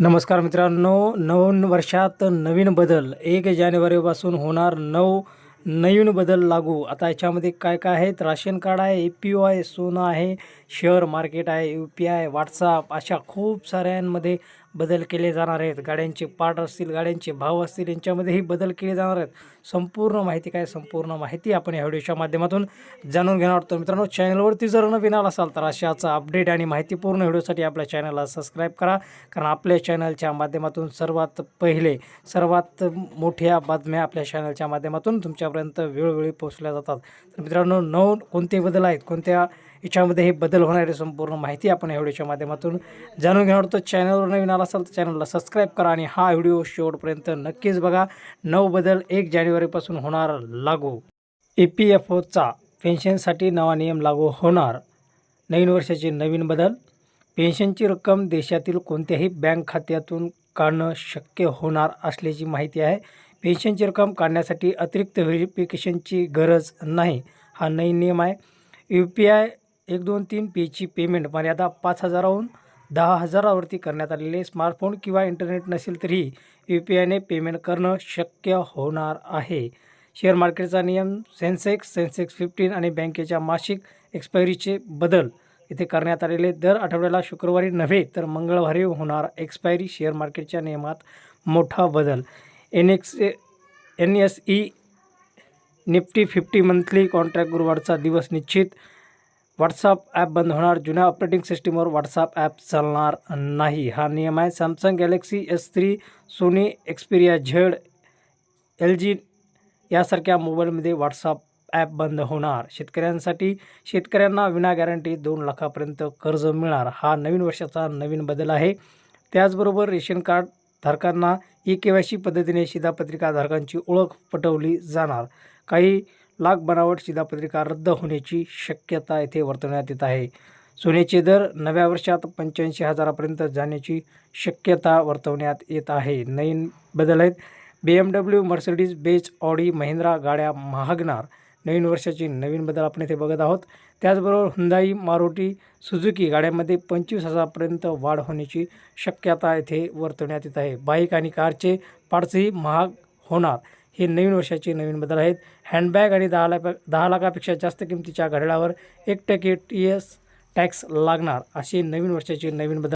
नमस्कार मित्रांनो नवीन वर्षात नवीन बदल. एक जानेवारीपासून होणार नऊ नवीन बदल लागू. आता याच्यामध्ये काय काय आहेत? राशन कार्ड आहे ए पी ओ आहे सोनं आहे शेअर मार्केट आहे यू पी आय व्हॉट्सअप अशा खूप साऱ्यांमध्ये बदल केले जाणार आहेत. गाड्यांचे पार्ट असतील गाड्यांचे भाव असतील यांच्यामध्येही बदल केले जाणार आहेत. संपूर्ण माहिती काय? संपूर्ण माहिती आपण या व्हिडिओच्या माध्यमातून जाणून घेणार आहोत. मित्रांनो चॅनलवरती जर नवीन आला असाल तर अशाचा अपडेट आणि माहितीपूर्ण व्हिडिओसाठी आपल्या चॅनलला सबस्क्राईब करा. कारण आपल्या चॅनलच्या माध्यमातून सर्वात पहिले सर्वात मोठ्या बातम्या आपल्या चॅनलच्या माध्यमातून तुमच्यापर्यंत वेळोवेळी पोहोचल्या जातात. तर मित्रांनो नऊ कोणते बदल आहेत? कोणत्या याच्यामध्ये हे बदल होणारी संपूर्ण माहिती आपण या व्हिडिओच्या माध्यमातून जाणून घेणार होतो तर चॅनलवर नवीन आला असाल तर चॅनलला सबस्क्राईब करा आणि हा व्हिडिओ शेवटपर्यंत नक्कीच बघा. नऊ बदल एक जानेवारीपासून होणार लागू. ई पी एफ ओचा पेन्शनसाठी नवा नियम लागू होणार. नवीन वर्षाचे नवीन बदल. पेन्शनची रक्कम देशातील कोणत्याही बँक खात्यातून काढणं शक्य होणार असल्याची माहिती आहे. पेन्शनची रक्कम काढण्यासाठी अतिरिक्त व्हेरिफिकेशनची गरज नाही. हा नवीन नियम आहे. यू पी आय एक दोन तीन पेची पेमेंट मर्यादा पाच हजाराहून दहा हजारावरती करण्यात आलेले स्मार्टफोन किंवा इंटरनेट नसेल तरीही यू पी आयने पेमेंट करणं शक्य होणार आहे. शेअर मार्केटचा नियम सेन्सेक्स सेन्सेक्स फिफ्टीन आणि बँकेच्या मासिक एक्सपायरीचे बदल. इथे करण्यात आलेले दर आठवड्याला शुक्रवारी नव्हे तर मंगळवारी होणार एक्सपायरी. शेअर मार्केटच्या नियमात मोठा बदल. N X N S E Nifty fifty monthly contract गुरुवारचा दिवस निश्चित व्हॉट्सअप ॲप बंद होणार. जुन्या ऑपरेटिंग सिस्टीमवर व्हॉट्सअप ॲप चालणार नाही. हा नियम आहे. Samsung Galaxy S three Sony Xperia Z L G यासारख्या मोबाईलमध्ये व्हॉट्सअप ॲप बंद होणार. शेतकऱ्यांसाठी शेतकऱ्यांना विना गॅरंटी दोन लाखापर्यंत कर्ज मिळणार. हा नवीन वर्षाचा नवीन बदल आहे. त्याचबरोबर रेशन कार्ड धारकांना ई के वाय सी पद्धतीने शिधापत्रिका धारकांची ओळख पटवली जाणार. काही लाख बनावट शिधापत्रिका रद्द होण्याची शक्यता येथे वर्तवण्यात येत आहे. सोन्याचे दर नव्या वर्षात पंच्याऐंशी हजारापर्यंत जाण्याची शक्यता वर्तवण्यात येत आहे. नवीन बदल आहेत. B M W Mercedes Benz Audi Mahindra गाड्या महागणार. नवीन वर्षाची नवीन बदल आपण इथे बघत आहोत. त्याचबरोबर हुंदाई मारुती सुझुकी गाड्यांमध्ये पंचवीस हजारापर्यंत वाढ होण्याची शक्यता येथे वर्तवण्यात येत आहे. बाईक आणि कारचे पार्ट्सही महाग होणार. हे नवीन वर्षाचे नवीन बदल आहेत. हँडबॅग आणि दहा लाख दहा लाखापेक्षा जास्त किमतीच्या घड्याळावर एक टक्के टी एस टॅक्स लागणार असे नवीन वर्षाचे नवीन बदल